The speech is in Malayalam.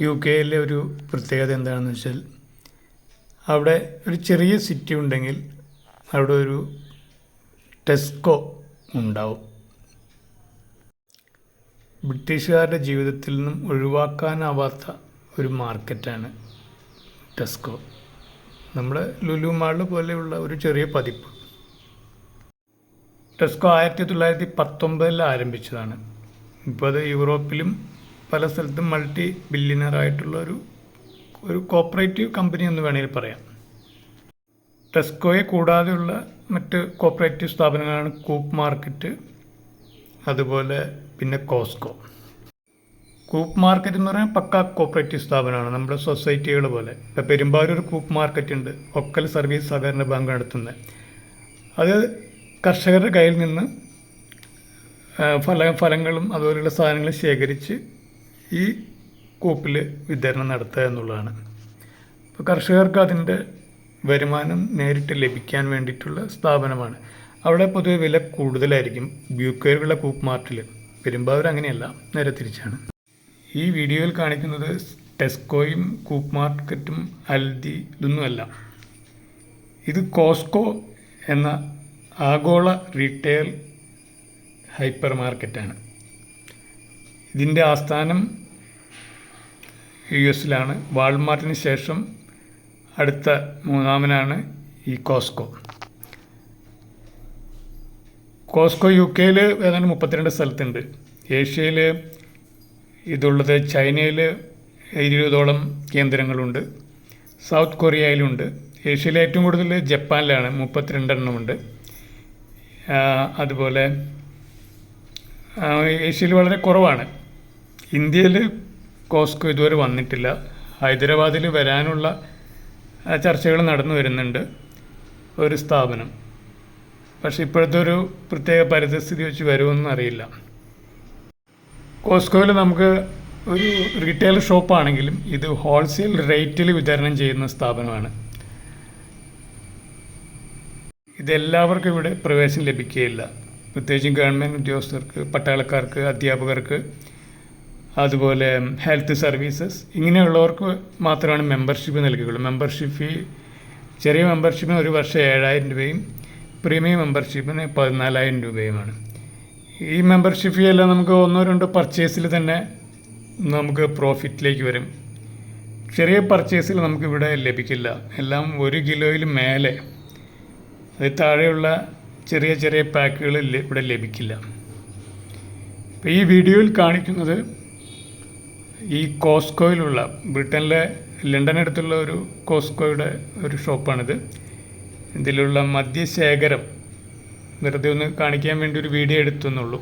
യു കെയിലെ ഒരു പ്രത്യേകത എന്താണെന്ന് വെച്ചാൽ അവിടെ ഒരു ചെറിയ സിറ്റി ഉണ്ടെങ്കിൽ അവിടെ ഒരു ടെസ്കോ ഉണ്ടാവും. ബ്രിട്ടീഷുകാരുടെ ജീവിതത്തിൽ നിന്നും ഒഴിവാക്കാനാവാത്ത ഒരു മാർക്കറ്റാണ് ടെസ്കോ. നമ്മുടെ ലുലു മാൾ പോലെയുള്ള ഒരു ചെറിയ പതിപ്പ്. ടെസ്കോ ആയിരത്തി തൊള്ളായിരത്തി പത്തൊമ്പതിൽ ആരംഭിച്ചതാണ്. ഇപ്പോൾ അത് യൂറോപ്പിലും പല സ്ഥലത്തും മൾട്ടി ബില്യനറായിട്ടുള്ള ഒരു ഒരു കോപ്പറേറ്റീവ് കമ്പനി എന്ന് വേണമെങ്കിൽ പറയാം. ടെസ്കോയെ കൂടാതെയുള്ള മറ്റ് കോപ്പറേറ്റീവ് സ്ഥാപനങ്ങളാണ് കൂപ്പ് മാർക്കറ്റ് അതുപോലെ പിന്നെ കോസ്കോ കൂപ്പ് മാർക്കറ്റ് എന്ന് പറഞ്ഞാൽ പക്ക കോപ്പറേറ്റീവ് സ്ഥാപനമാണ് നമ്മുടെ സൊസൈറ്റികൾ പോലെ. ഇപ്പോൾ പെരുമ്പാവൂർ കൂപ്പ് മാർക്കറ്റ് ഉണ്ട് ഒക്കൽ സർവീസ് സഹകരണ ബാങ്ക് നടത്തുന്നത് അത് കർഷകരുടെ കയ്യിൽ നിന്ന് ഫല ഫലങ്ങളും അതുപോലെയുള്ള സാധനങ്ങൾ ശേഖരിച്ച് ഈ കൂപ്പിൽ വിതരണം നടത്തുക എന്നുള്ളതാണ്. അപ്പോൾ കർഷകർക്ക് അതിന്റെ വരുമാനം നേരിട്ട് ലഭിക്കാൻ വേണ്ടിയിട്ടുള്ള സ്ഥാപനമാണ്. അവിടെ പൊതുവെ വില കൂടുതലായിരിക്കും. ബ്യൂക്കേറുള്ള കൂപ്പ് മാർട്ടിൽ പെരുമ്പാവൂർ അങ്ങനെയല്ല നേരെ തിരിച്ചാണ്. ഈ വീഡിയോയിൽ കാണിക്കുന്നത് ടെസ്കോയും കൂപ്പ് മാർക്കറ്റും അൽദി ഇതൊന്നുമല്ല ഇത് കോസ്കോ എന്ന ആഗോള റീറ്റെയിൽ ഹൈപ്പർ മാർക്കറ്റാണ് ഇതിന്റെ ആസ്ഥാനം യു എസിലാണ്. വാൾമാർട്ടിന് ശേഷം അടുത്ത മൂന്നാമനാണ് ഈ കോസ്കോ. കോസ്കോ യു കെയിൽ ഏതാണ്ട് മുപ്പത്തിരണ്ട് സ്ഥലത്തുണ്ട്. ഏഷ്യയിൽ ഇതുള്ളത് ചൈനയിൽ ഇരുപതോളം കേന്ദ്രങ്ങളുണ്ട്. സൗത്ത് കൊറിയയിലുണ്ട്. ഏഷ്യയിലെ ഏറ്റവും കൂടുതൽ ജപ്പാനിലാണ് മുപ്പത്തിരണ്ടെണ്ണമുണ്ട്. അതുപോലെ ഏഷ്യയിൽ വളരെ കുറവാണ്. ഇന്ത്യയിൽ കോസ്കോ ഇതുവരെ വന്നിട്ടില്ല. ഹൈദരാബാദിൽ വരാനുള്ള ചർച്ചകൾ നടന്നു വരുന്നുണ്ട് ഒരു സ്ഥാപനം. പക്ഷേ ഇപ്പോഴത്തെ ഒരു പ്രത്യേക പരിതസ്ഥിതി വെച്ച് വരുമെന്ന് അറിയില്ല. കോസ്കോയിൽ നമുക്ക് ഒരു റീറ്റെയിൽ ഷോപ്പാണെങ്കിലും ഇത് ഹോൾസെയിൽ റേറ്റിൽ വിതരണം ചെയ്യുന്ന സ്ഥാപനമാണ്. ഇതെല്ലാവർക്കും ഇവിടെ പ്രവേശനം ലഭിക്കുകയില്ല. പ്രത്യേകിച്ചും ഗവൺമെന്റ് ഉദ്യോഗസ്ഥർക്ക് പട്ടാളക്കാർക്ക് അധ്യാപകർക്ക് അതുപോലെ ഹെൽത്ത് സർവീസസ് ഇങ്ങനെയുള്ളവർക്ക് മാത്രമാണ് മെമ്പർഷിപ്പ് നൽകുകയുള്ളൂ മെമ്പർഷിപ്പ് ഫീ ചെറിയ മെമ്പർഷിപ്പിന് ഒരു വർഷം ഏഴായിരം രൂപയും പ്രീമിയം മെമ്പർഷിപ്പിന് പതിനാലായിരം രൂപയുമാണ്. ഈ മെമ്പർഷിപ്പ് ഫീ എല്ലാം നമുക്ക് ഒന്നോ രണ്ടോ പർച്ചേസിൽ തന്നെ നമുക്ക് പ്രോഫിറ്റിലേക്ക് വരും. ചെറിയ പർച്ചേസിൽ നമുക്ക് ഇവിടെ ലഭിക്കില്ല. എല്ലാം ഒരു കിലോയിൽ മേലെ. അത് താഴെയുള്ള ചെറിയ ചെറിയ പാക്കുകൾ ഇവിടെ ലഭിക്കില്ല. ഈ വീഡിയോയിൽ കാണിക്കുന്നത് ഈ കോസ്കോയിലുള്ള ബ്രിട്ടനിലെ ലണ്ടനടുത്തുള്ള ഒരു കോസ്കോയുടെ ഒരു ഷോപ്പാണിത്. ഇതിലുള്ള മദ്യശേഖരം വെറുതെ ഒന്ന് കാണിക്കാൻ വേണ്ടി ഒരു വീഡിയോ എടുത്തു എന്നുള്ളൂ.